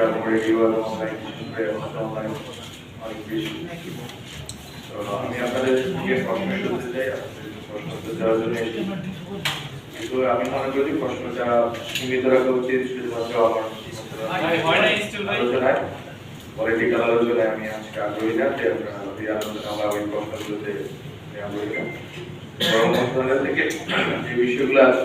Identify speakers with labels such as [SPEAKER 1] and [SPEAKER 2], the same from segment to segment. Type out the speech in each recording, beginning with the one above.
[SPEAKER 1] এবং রেডিও এবং online online অনেক বেশি তো আমি আপনাদের থেকে প্রশ্ন করতে চাই আপনাদের প্রশ্ন দেওয়ার জন্য কিন্তু আমি মনে করি প্রশ্নটা সীমিত রাখা উচিত শুধুমাত্র আমার আলোচনায় পলিটিক্যাল আলোচনায় আমি আজকে আগ্রহী না যে আপনারা এই আলোচনা বা ওই প্রশ্নগুলোতে আগ্রহী না। বরং থেকে যে বিষয়গুলো আছে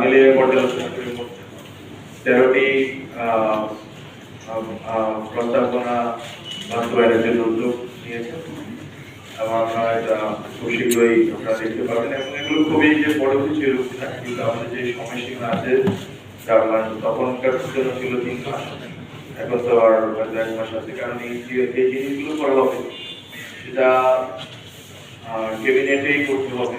[SPEAKER 1] মিলে মোট তেরোটি প্রস্তাবনা বাস্তবায়নের জন্য উদ্যোগ নিয়েছেন এবং আপনারা এটা খুব শীঘ্রই আপনারা দেখতে পাবেন। এবং এগুলো খুবই যে বড় কিছু এরকম না কিন্তু আমাদের যে সময়সীমা আছে, তার মানে তখনকার জন্য ছিল তিন মাস এখন তো আর এক মাস আছে। কারণ এই জিনিসগুলো করা হবে। সেটা ক্যাবিনেটেই করতে হবে।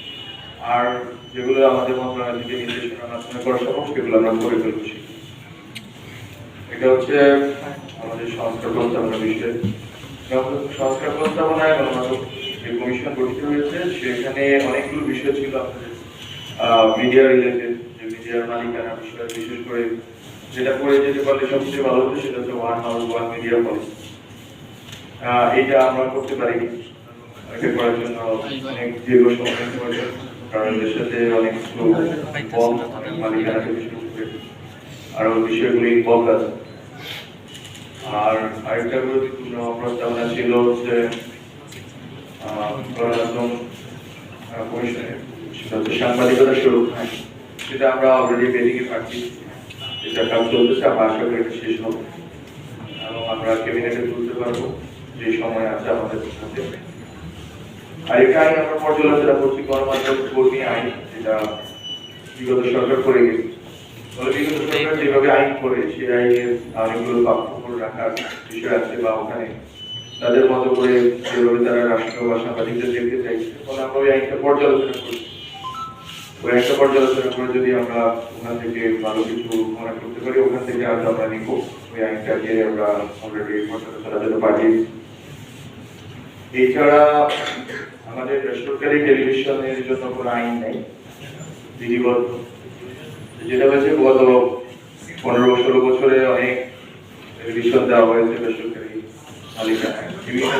[SPEAKER 1] আর যেগুলো আমাদের মন্ত্রণালয় থেকে নির্দেশনার মাধ্যমে করা সম্ভব, সেগুলো আমরা করে শীঘ্রই। এটা হচ্ছে আমাদের সংস্কার প্রস্তাবনা বিষয়। সংস্কার প্রস্তাবনায় যে কমিশন গঠিত হয়েছে, সেখানে অনেকগুলো বিষয় ছিল মিডিয়া রিলেটেড যে মিডিয়ার মালিকানা বিষয়, বিশেষ করে যেটা করে যেতে পারলে সবচেয়ে ভালো হতো, সেটা হচ্ছে one house one media policy এটা আমরা করতে পারিনি। এটা করার জন্য অনেক দীর্ঘ সময় কারণ এর সাথে অনেক কিছু অনেক মালিকানা শুরু করে আরও বিষয়গুলি ইনভলভ আছে। আর আরেকটা গুরুত্বপূর্ণ প্রস্তাবনা ছিল হচ্ছে সেটা সাংবাদিকতা আইন। সেটা আমরা অলরেডি বেরিয়ে পাচ্ছি। এটা কাজ চলতেছে, আমরা আশা করি শেষ হবে। এবং আমরা ক্যাবিনেটে তুলতে পারব। যে সময় আছে আমাদের মধ্যে আরেকটা আইন আমরা পর্যালোচনা করছি, গণমাধ্যম, কর্মী, আইন, যেটা বিগত সরকার করে গেছে। যেভাবে আইন করে, সেই আইনের অনেকগুলো পার্থক্য রাখার বিষয় আছে বা ওখানে তাদের মতো করে যেভাবে তারা রাষ্ট্র বা সাংবাদিকদের দেখতে চাইছে, ফলে আমরা ওই আইনটা পর্যালোচনা করি ওই আইনটা পর্যালোচনা করে যদি আমরা ওখান থেকে ভালো কিছু মনে করতে পারি, ওখান থেকে হয়তো আমরা নিব। ওই আইনটাকে আমরা অলরেডি পর্যালোচনার জন্য পাঠিয়েছি এছাড়া আমাদের বেসরকারি টেলিভিশনের জন্য কোনো আইন নেই, বিধিবদ্ধ। যেটা হয়েছে, গত পনেরো ষোলো বছরে অনেক টেলিভিশন দেওয়া হয়েছে বেসরকারি মালিকানায়। বিভিন্ন